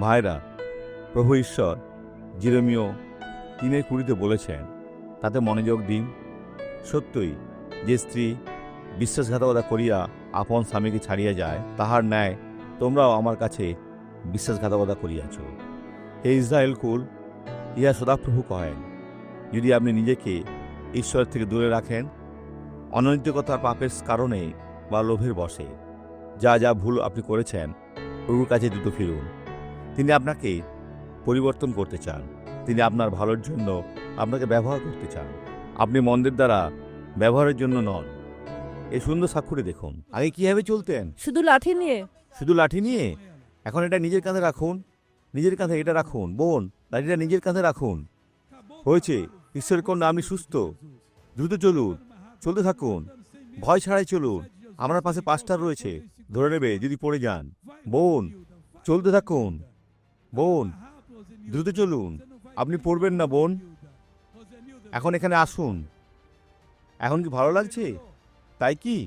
ভাইরা, প্রভু ঈশ্বর জিরোমিও তিনের কুড়িতে বলেছেন, তাতে মনোযোগ দিন। সত্যই, যে স্ত্রী বিশ্বাসঘাতকতা করিয়া আপন স্বামীকে ছাড়িয়া যায়, তাহার ন্যায় তোমরাও আমার কাছে বিশ্বাসঘাতকতা করিয়াছ। হে ইসরায়েল কুল, ইহা সদাপ্রভু কহেন, যদি আপনি নিজেকে ঈশ্বর থেকে দূরে রাখেন, অনৈতিকতার পাপের কারণে বা লোভের বসে যা যা ভুল আপনি করেছেন, প্রভুর কাছে দ্রুত ফিরুন। তিনি আপনাকে পরিবর্তন করতে চান। তিনি আপনার ভালোর জন্য আপনাকে ব্যবহার করতে চান। আপনি মন্দের দ্বারা ব্যবহারের জন্য নন। এই সুন্দর সাক্ষরে দেখুন। আগে কীভাবে চলতেন? শুধু লাঠি নিয়ে। শুধু লাঠি নিয়ে? এখন এটা নিজের কাঁধে রাখুন। নিজের কাঁধে এটা রাখুন। বোন লাঠিটা নিজের কাঁধে রাখুন। হয়েছে। ঈশ্বরের কন্যা আপনি সুস্থ। দ্রুত চলুন। চলতে থাকুন। ভয় ছাড়াই চলুন। আমার পাশে পাঁচটার রয়েছে। ধরে নেবে যদি পড়ে যান। বোন চলতে থাকুন। বোন দ্রুত চলুন। আপনি পড়বেন না বোন। এখন এখানে আসুন। এখন কি ভালো লাগছে? তাই কি?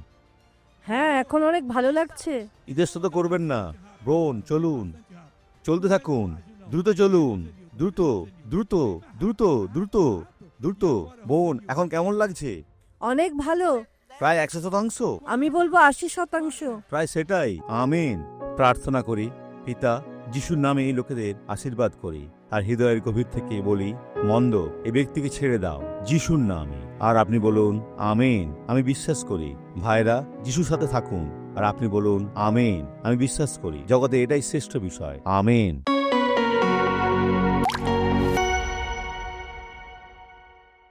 হ্যাঁ এখন অনেক ভালো লাগছে। ইতস্তত করবেন না। বোন চলুন। চলতে থাকুন। দ্রুত চলুন। দ্রুত দ্রুত দ্রুত দ্রুত দ্রুত। বোন এখন কেমন লাগছে? অনেক ভালো। প্রায় একশো শতাংশ? আমি বলব আশি শতাংশ। প্রায় সেটাই। আমিন। প্রার্থনা করি পিতা যিশুর নামে এই লোকেদের আশীর্বাদ করি, আর হৃদয়ের গভীর থেকে বলি, মন্দ, এ ব্যক্তিকে ছেড়ে দাও, যিশুর নামে। আর আপনি বলুন, আমেন। আমি বিশ্বাস করি, ভাইরা, যিশুর সাথে থাকুন, আর আপনি বলুন, আমেন। আমি বিশ্বাস করি, জগতে এটাই শ্রেষ্ঠ বিষয়, আমেন।